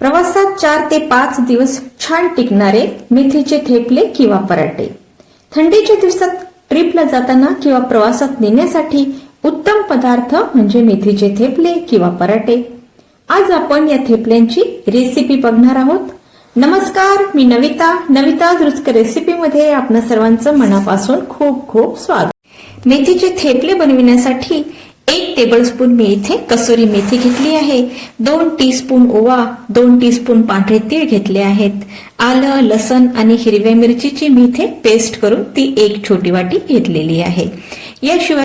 प्रवासात चार ते पाच दिवस छान टिकणारे मेथीचे थेपले किंवा पराठे. थंडीच्या दिवसात ट्रिपला जाताना किंवा प्रवासात नेण्यासाठी उत्तम पदार्थ म्हणजे मेथीचे थेपले किंवा पराठे. आज आपण या थेपल्यांची रेसिपी बघणार आहोत. नमस्कार मी नविता. नविता रुचक रेसिपीमध्ये आपण सर्वांचं मनापासून खूप खूप स्वागत. मेथीचे थेपले बनविण्यासाठी टेबलस्पून मी इथे कसुरी मेथी घेतली आहे. दोन टीस्पून ओवा दोन टीस्पून पांढरे तीळ घेतले आहेत. आलं लसण आणि हिरव्या मिरचीची मी इथे पेस्ट करून ती एक छोटी वाटी घेतलेली आहे. याशिवाय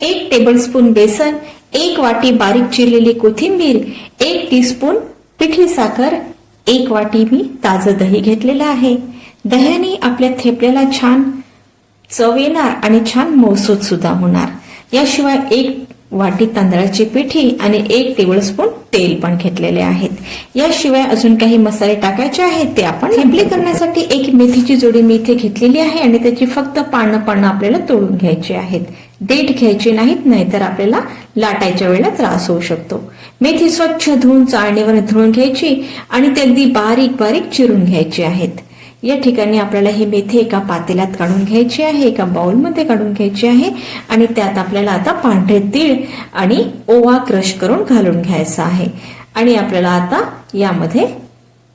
एक टेबलस्पून बेसन एक वाटी बारीक चिरलेली कोथिंबीर एक टीस्पून पिठी साखर एक वाटी मी ताजं दही घेतलेलं आहे. दह्याने आपल्या थेपल्याला छान चव येणार आणि छान मौसूद सुद्धा होणार. याशिवाय एक वाटी तांदळाची पिठी आणि एक टेबलस्पून तेल पण घेतलेले आहेत. याशिवाय अजून काही मसाले टाकायचे आहेत ते आपण थेपले करण्यासाठी एक मेथीची जोडी मी इथे घेतलेली आहे आणि त्याची फक्त पानं पानं आपल्याला तोडून घ्यायची आहेत. देठ घ्यायची नाहीत नाहीतर आपल्याला लाटायच्या वेळेला त्रास होऊ शकतो. मेथी स्वच्छ धुवून चाळणीवर धुवून घ्यायची आणि ते अगदी बारीक बारीक चिरून घ्यायची आहेत. या ठिकाणी आपल्याला ही मेथी एका पातेल्यात काढून घ्यायची आहे एका बाउलमध्ये काढून घ्यायची आहे आणि त्यात आपल्याला आता पांढरे तीळ आणि ओवा क्रश करून घालून घ्यायचा आहे. आणि आपल्याला आता यामध्ये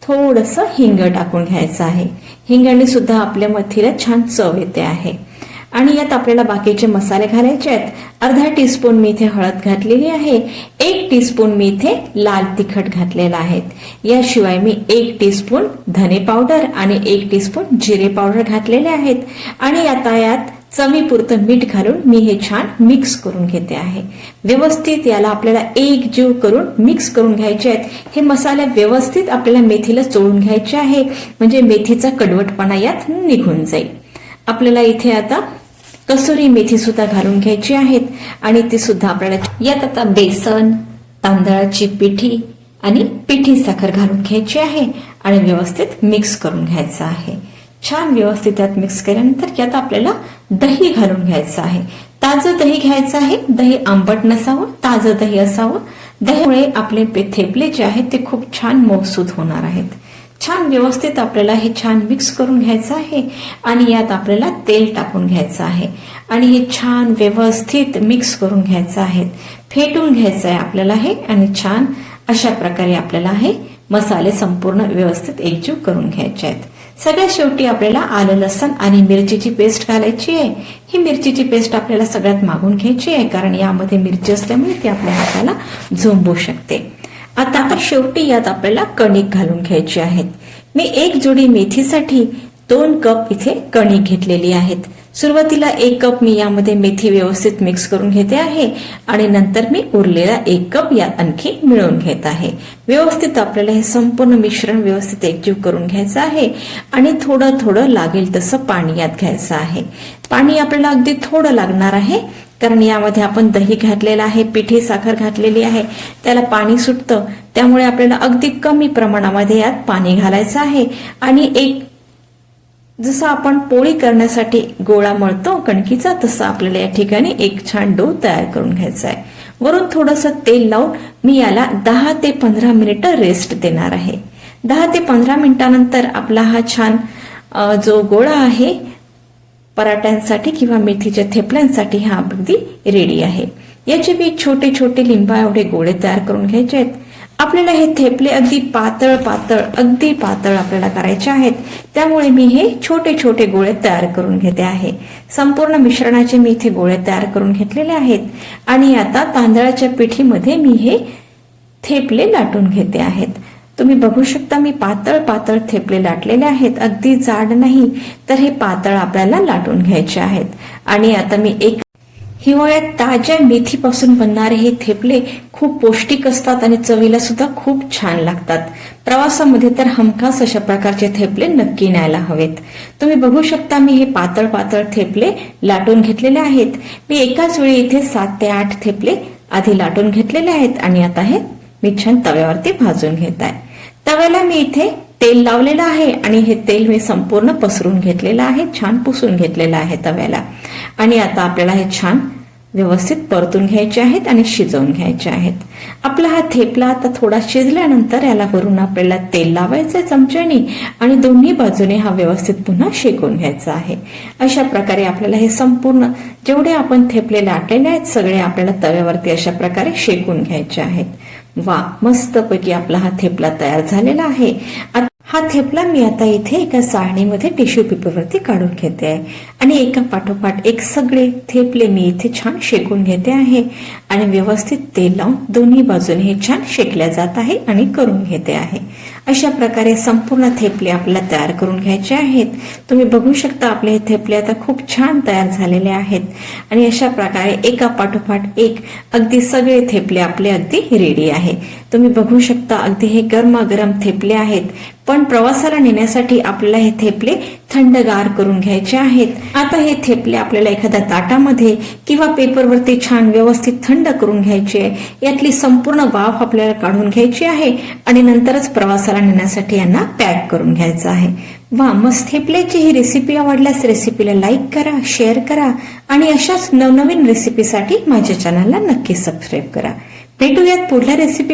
थोडंसं हिंग टाकून घ्यायचं आहे. हिंगाने सुद्धा आपल्या मथीला छान चव येते आहे. आणि यात आपल्याला बाकीचे मसाले घालायचे आहेत. अर्धा टीस्पून मी इथे हळद घातलेली आहे. एक टीस्पून मी इथे लाल तिखट घातलेला आहे. याशिवाय मी एक टीस्पून धने पावडर आणि एक टीस्पून जिरे पावडर घातलेले आहेत. आणि आता यात चवीपुरतं मीठ घालून मी हे छान मिक्स करून घेते आहे. व्यवस्थित याला आपल्याला एक जीव करून मिक्स करून घ्यायचे आहेत. हे मसाले व्यवस्थित आपल्याला मेथीला चोळून घ्यायचे आहे. म्हणजे मेथीचा कडवटपणा यात निघून जाईल. आपल्याला इथे आता कसुरी मेथी सुद्धा घालून घ्यायची आहेत आणि ती सुद्धा आपल्याला यात आता बेसन तांदळाची पिठी आणि पिठी साखर घालून घ्यायची आहे आणि व्यवस्थित मिक्स करून घ्यायचं आहे. छान व्यवस्थित त्यात मिक्स केल्यानंतर यात आपल्याला दही घालून घ्यायचं आहे. ताजं दही घ्यायचं आहे. दही आंबट नसावं ताजं दही असावं. दहीमुळे आपले थेपले जे आहेत ते खूप छान मौसूद होणार आहेत. छान व्यवस्थित आपल्याला हे छान मिक्स करून घ्यायचं आहे आणि यात आपल्याला तेल टाकून घ्यायचं आहे. आणि हे छान व्यवस्थित मिक्स करून घ्यायचं आहे. फेटून घ्यायचं आहे आपल्याला हे आणि छान अशा प्रकारे आपल्याला हे मसाले संपूर्ण व्यवस्थित एकजीव करून घ्यायचे आहेत. सगळ्यात शेवटी आपल्याला आलं लसण आणि मिरचीची पेस्ट घालायची आहे. ही मिरचीची पेस्ट आपल्याला सगळ्यात मागून घ्यायची आहे कारण यामध्ये मिरची असल्यामुळे ती आपल्या हाताला झोंबू शकते. आता आता शेवटी यात आपल्याला कणिक घालून घ्यायची आहेत. मी एक जोडी मेथीसाठी दोन कप इथे कणिक घेतलेली आहेत. सुरुवातीला एक कप मी यामध्ये मेथी व्यवस्थित मिक्स करून घेते आहे आणि नंतर मी उरलेला एक कप यात आणखी मिळवून घेत आहे. व्यवस्थित आपल्याला हे संपूर्ण मिश्रण व्यवस्थित एकजीव करून घ्यायचं आहे आणि थोडं थोडं लागेल तसं पाणी यात घ्यायचं आहे. पाणी आपल्याला अगदी थोडं लागणार आहे कारण यामध्ये आपण दही घातलेलं आहे पिठी साखर घातलेली आहे त्याला पाणी सुटतं. त्यामुळे आपल्याला अगदी कमी प्रमाणामध्ये यात पाणी घालायचं आहे. आणि एक जसं आपण पोळी करण्यासाठी गोळा मळतो कणकीचा तसं आपल्याला या ठिकाणी एक छान डो तयार करून घ्यायचा आहे. वरून थोडंसं तेल लावून मी याला दहा ते पंधरा मिनिटं रेस्ट देणार आहे. दहा ते पंधरा मिनिटानंतर आपला हा छान जो गोळा आहे पराठ्यांसाठी किंवा मेथीच्या थेपल्यांसाठी हा अगदी रेडी आहे. याचे मी छोटे छोटे लिंबा एवढे गोळे तयार करून घ्यायचे आहेत. आपल्याला हे थेपले अगदी पातळ पातळ अगदी पातळ आपल्याला करायचे आहेत. त्यामुळे मी हे छोटे छोटे गोळे तयार करून घेते आहे. संपूर्ण मिश्रणाचे मी इथे गोळे तयार करून घेतलेले आहेत. आणि आता तांदळाच्या पिठीमध्ये मी हे थेपले लाटून घेते आहेत. तुम्ही बघू शकता मी पातळ पातळ थेपले लाटलेले आहेत. अगदी जाड नाही तर हे पातळ आपल्याला लाटून घ्यायचे आहेत. आणि आता मी एक हिवाळ्यात ताज्या मेथीपासून बनणारे हे थेपले खूप पौष्टिक असतात आणि चवीला सुद्धा खूप छान लागतात. प्रवासामध्ये तर हमखास अशा प्रकारचे थेपले नक्की न्यायला हवेत. तुम्ही बघू शकता मी हे पातळ पातळ थेपले लाटून घेतलेले आहेत. मी एकाच वेळी इथे सात ते आठ थेपले आधी लाटून घेतलेले आहेत आणि आता हे मी छान तव्यावरती भाजून घेत आहे. तव्याला मी इथे तेल लावलेलं आहे आणि हे तेल मी संपूर्ण पसरून घेतलेलं आहे छान पुसून घेतलेलं आहे तव्याला. आणि आता आपल्याला हे छान व्यवस्थित परतून घ्यायचे आहेत आणि शिजवून घ्यायचे आहेत. आपला हा थेपला आता थोडा शिजल्यानंतर याला वरून आपल्याला तेल लावायचं आहे चमच्याने आणि दोन्ही बाजूने हा व्यवस्थित पुन्हा शेकून घ्यायचा आहे. अशा प्रकारे आपल्याला हे संपूर्ण जेवढे आपण थेपले लाटलेले आहेत सगळे आपल्याला तव्यावरती अशा प्रकारे शेकून घ्यायचे आहेत. वा मस्तपैकी आपला हा थेपला तयार झालेला आहे. हा थेपला मी आता इथे एका चाळणीमध्ये टिश्यू पेपरवरती काढून घेते. आहे आणि एका पाठोपाठ एक सगळे थेपले मी इथे छान शेकून घेते आहे. आणि व्यवस्थित तेल लावून दोन्ही बाजूने हे छान शेकल्या जात आहे आणि करून घेते आहे. अशा प्रकारे संपूर्ण थेपले आपल्याला तयार करून घ्यायचे आहेत. तुम्ही बघू शकता आपले हे थेपले आता खूप छान तयार झालेले आहेत. आणि अशा प्रकारे एका पाठोपाठ एक अगदी सगळे थेपले आपले अगदी रेडी आहे. तुम्ही बघू शकता अगदी हे गरमागरम थेपले आहेत. पण प्रवासाला नेण्यासाठी आपल्याला हे थेपले थंडगार करून घ्यायचे आहेत. आता हे थेपले आपल्याला एखाद्या ताटामध्ये किंवा पेपरवरती छान व्यवस्थित थंड करून घ्यायचे. आहे यातली संपूर्ण वाफ आपल्याला काढून घ्यायची आहे आणि नंतरच प्रवासाला नेण्यासाठी यांना पॅक करून घ्यायचं आहे. वा मस्त थेपल्याची ही रेसिपी आवडल्यास रेसिपीला लाईक करा शेअर करा आणि अशाच नवनवीन रेसिपीसाठी माझ्या चॅनलला नक्की सबस्क्राईब करा. भेटूयात पुढल्या रेसिपी